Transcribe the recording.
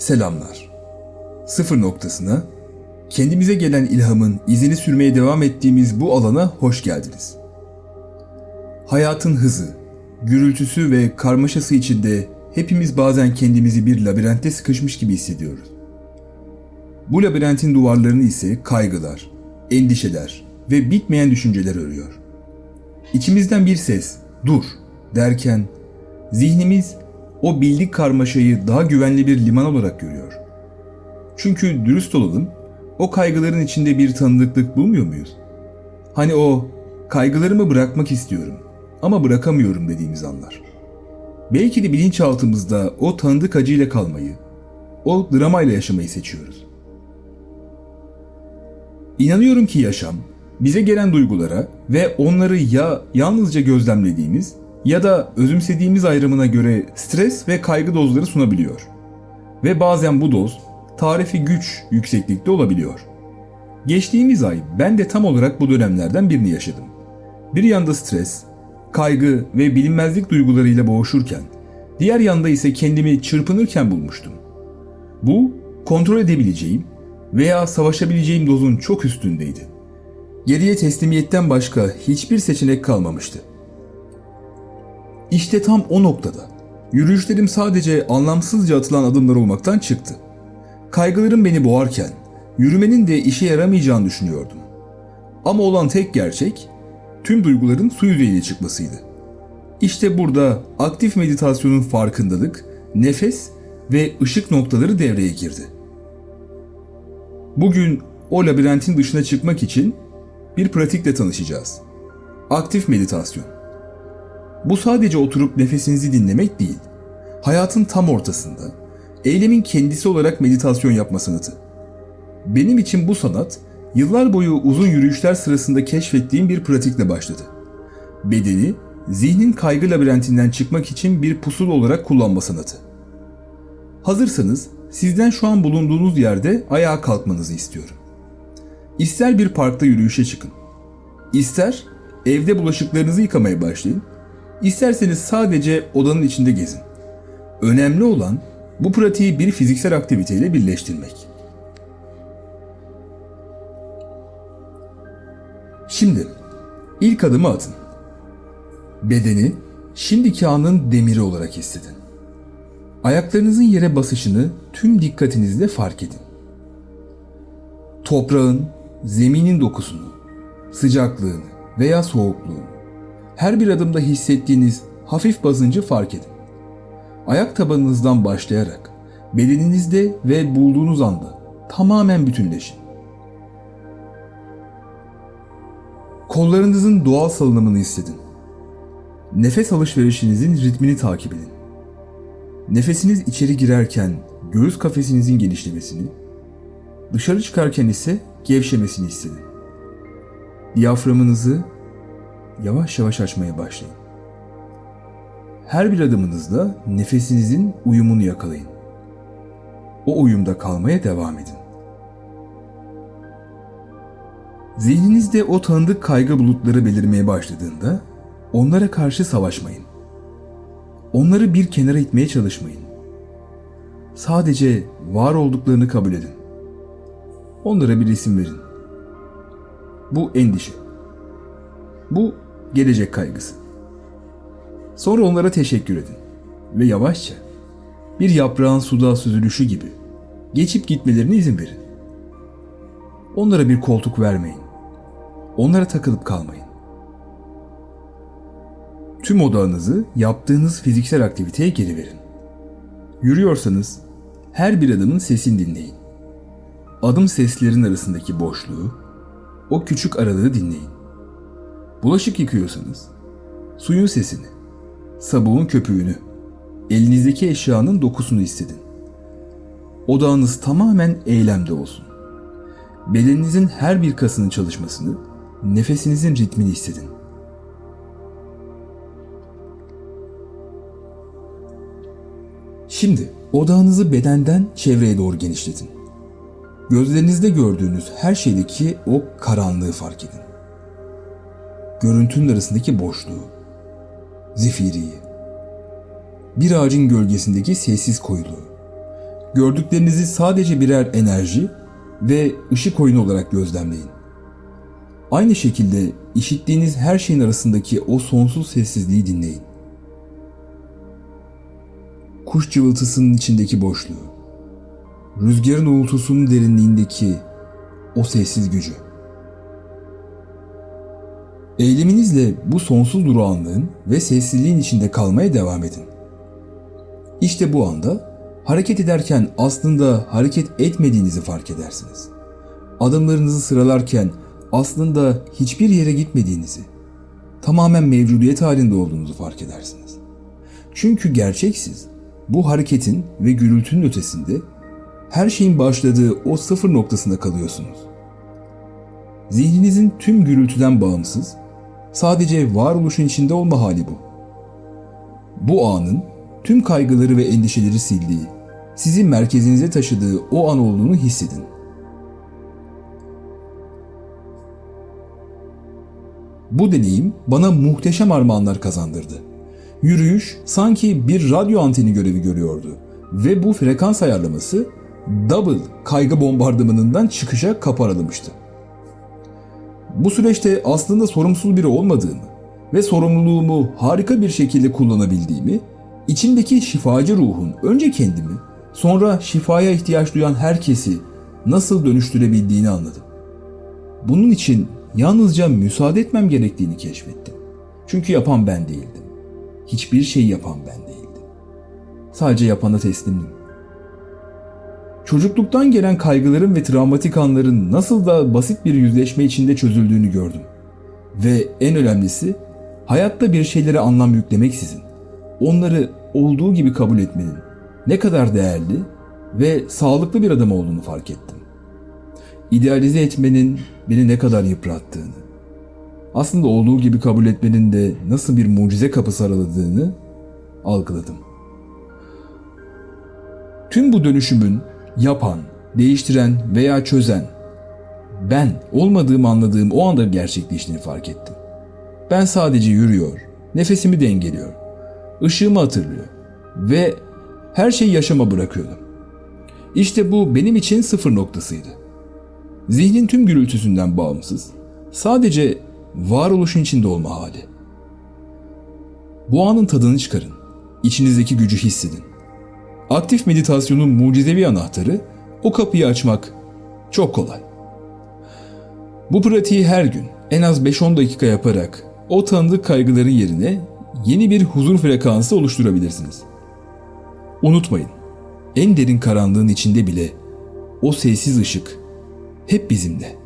Selamlar. Sıfır noktasına, kendimize gelen ilhamın izini sürmeye devam ettiğimiz bu alana hoş geldiniz. Hayatın hızı, gürültüsü ve karmaşası içinde hepimiz bazen kendimizi bir labirentte sıkışmış gibi hissediyoruz. Bu labirentin duvarlarını ise kaygılar, endişeler ve bitmeyen düşünceler örüyor. İçimizden bir ses, dur derken zihnimiz o bildik karmaşayı daha güvenli bir liman olarak görüyor. Çünkü dürüst olalım, o kaygıların içinde bir tanıdıklık bulmuyor muyuz? Hani o kaygılarımı bırakmak istiyorum ama bırakamıyorum dediğimiz anlar. Belki de bilinçaltımızda o tanıdık acıyla kalmayı, o dramayla yaşamayı seçiyoruz. İnanıyorum ki yaşam bize gelen duygulara ve onları ya yalnızca gözlemlediğimiz ya da özümsediğimiz ayrımına göre stres ve kaygı dozları sunabiliyor. Ve bazen bu doz tarifi güç yükseklikte olabiliyor. Geçtiğimiz ay ben de tam olarak bu dönemlerden birini yaşadım. Bir yanda stres, kaygı ve bilinmezlik duygularıyla boğuşurken, diğer yanda ise kendimi çırpınırken bulmuştum. Bu kontrol edebileceğim veya savaşabileceğim dozun çok üstündeydi. Geriye teslimiyetten başka hiçbir seçenek kalmamıştı. İşte tam o noktada yürüyüşlerim sadece anlamsızca atılan adımlar olmaktan çıktı. Kaygılarım beni boğarken yürümenin de işe yaramayacağını düşünüyordum. Ama olan tek gerçek tüm duyguların su yüzeyine çıkmasıydı. İşte burada aktif meditasyonun farkındalık, nefes ve ışık noktaları devreye girdi. Bugün o labirentin dışına çıkmak için bir pratikle tanışacağız. Aktif meditasyon. Bu sadece oturup nefesinizi dinlemek değil. Hayatın tam ortasında, eylemin kendisi olarak meditasyon yapma sanatı. Benim için bu sanat, yıllar boyu uzun yürüyüşler sırasında keşfettiğim bir pratikle başladı. Bedeni, zihnin kaygı labirentinden çıkmak için bir pusul olarak kullanma sanatı. Hazırsanız sizden şu an bulunduğunuz yerde ayağa kalkmanızı istiyorum. İster bir parkta yürüyüşe çıkın. İster evde bulaşıklarınızı yıkamaya başlayın. İsterseniz sadece odanın içinde gezin. Önemli olan bu pratiği bir fiziksel aktiviteyle birleştirmek. Şimdi ilk adımı atın. Bedeni şimdiki anın demiri olarak hissedin. Ayaklarınızın yere basışını tüm dikkatinizle fark edin. Toprağın, zeminin dokusunu, sıcaklığını veya soğukluğunu, her bir adımda hissettiğiniz hafif basıncı fark edin. Ayak tabanınızdan başlayarak bedeninizde ve bulduğunuz anda tamamen bütünleşin. Kollarınızın doğal salınımını hissedin. Nefes alışverişinizin ritmini takip edin. Nefesiniz içeri girerken göğüs kafesinizin genişlemesini, dışarı çıkarken ise gevşemesini hissedin. Diyaframınızı yavaş yavaş açmaya başlayın. Her bir adımınızda nefesinizin uyumunu yakalayın. O uyumda kalmaya devam edin. Zihninizde o tanıdık kaygı bulutları belirmeye başladığında onlara karşı savaşmayın. Onları bir kenara itmeye çalışmayın. Sadece var olduklarını kabul edin. Onlara bir isim verin. Bu endişe. Bu gelecek kaygısı. Sonra onlara teşekkür edin ve yavaşça bir yaprağın suda süzülüşü gibi geçip gitmelerine izin verin. Onlara bir koltuk vermeyin. Onlara takılıp kalmayın. Tüm odağınızı yaptığınız fiziksel aktiviteye geri verin. Yürüyorsanız her bir adımın sesini dinleyin. Adım seslerin arasındaki boşluğu, o küçük aralığı dinleyin. Bulaşık yıkıyorsanız suyun sesini, sabunun köpüğünü, elinizdeki eşyanın dokusunu hissedin. Odağınız tamamen eylemde olsun. Bedeninizin her bir kasının çalışmasını, nefesinizin ritmini hissedin. Şimdi odağınızı bedenden çevreye doğru genişletin. Gözlerinizde gördüğünüz her şeydeki o karanlığı fark edin. Görüntünün arasındaki boşluğu, zifiriyi, bir ağacın gölgesindeki sessiz koyuluğu, gördüklerinizi sadece birer enerji ve ışık oyunu olarak gözlemleyin. Aynı şekilde işittiğiniz her şeyin arasındaki o sonsuz sessizliği dinleyin. Kuş cıvıltısının içindeki boşluğu, rüzgarın uğultusunun derinliğindeki o sessiz gücü. Eyleminizle bu sonsuz durağanlığın ve sessizliğin içinde kalmaya devam edin. İşte bu anda hareket ederken aslında hareket etmediğinizi fark edersiniz. Adımlarınızı sıralarken aslında hiçbir yere gitmediğinizi, tamamen mevcudiyet halinde olduğunuzu fark edersiniz. Çünkü gerçeksiz, bu hareketin ve gürültünün ötesinde her şeyin başladığı o sıfır noktasında kalıyorsunuz. Zihninizin tüm gürültüden bağımsız, sadece varoluşun içinde olma hali bu. Bu anın tüm kaygıları ve endişeleri sildiği, sizi merkezinize taşıdığı o an olduğunu hissedin. Bu deneyim bana muhteşem armağanlar kazandırdı. Yürüyüş sanki bir radyo anteni görevi görüyordu ve bu frekans ayarlaması double kaygı bombardımanından çıkışa kapı aralamıştı. Bu süreçte aslında sorumsuz biri olmadığımı ve sorumluluğumu harika bir şekilde kullanabildiğimi, içimdeki şifacı ruhun önce kendimi, sonra şifaya ihtiyaç duyan herkesi nasıl dönüştürebildiğini anladım. Bunun için yalnızca müsaade etmem gerektiğini keşfettim. Çünkü yapan ben değildim. Hiçbir şey yapan ben değildim. Sadece yapana teslimdim. Çocukluktan gelen kaygıların ve travmatik anların nasıl da basit bir yüzleşme içinde çözüldüğünü gördüm. Ve en önemlisi hayatta bir şeylere anlam yüklemeksizin onları olduğu gibi kabul etmenin ne kadar değerli ve sağlıklı bir adam olduğunu fark ettim. İdealize etmenin beni ne kadar yıprattığını, aslında olduğu gibi kabul etmenin de nasıl bir mucize kapısı araladığını algıladım. Tüm bu dönüşümün yapan, değiştiren veya çözen ben olmadığımı anladığım o anda gerçekleştiğini fark ettim. Ben sadece yürüyor, nefesimi dengeliyor, ışığımı hatırlıyor ve her şeyi yaşama bırakıyordum. İşte bu benim için sıfır noktasıydı. Zihnin tüm gürültüsünden bağımsız, sadece varoluşun içinde olma hali. Bu anın tadını çıkarın, içinizdeki gücü hissedin. Aktif meditasyonun mucizevi anahtarı o kapıyı açmak çok kolay. Bu pratiği her gün en az 5-10 dakika yaparak o tanıdık kaygıların yerine yeni bir huzur frekansı oluşturabilirsiniz. Unutmayın, en derin karanlığın içinde bile o sessiz ışık hep bizimle.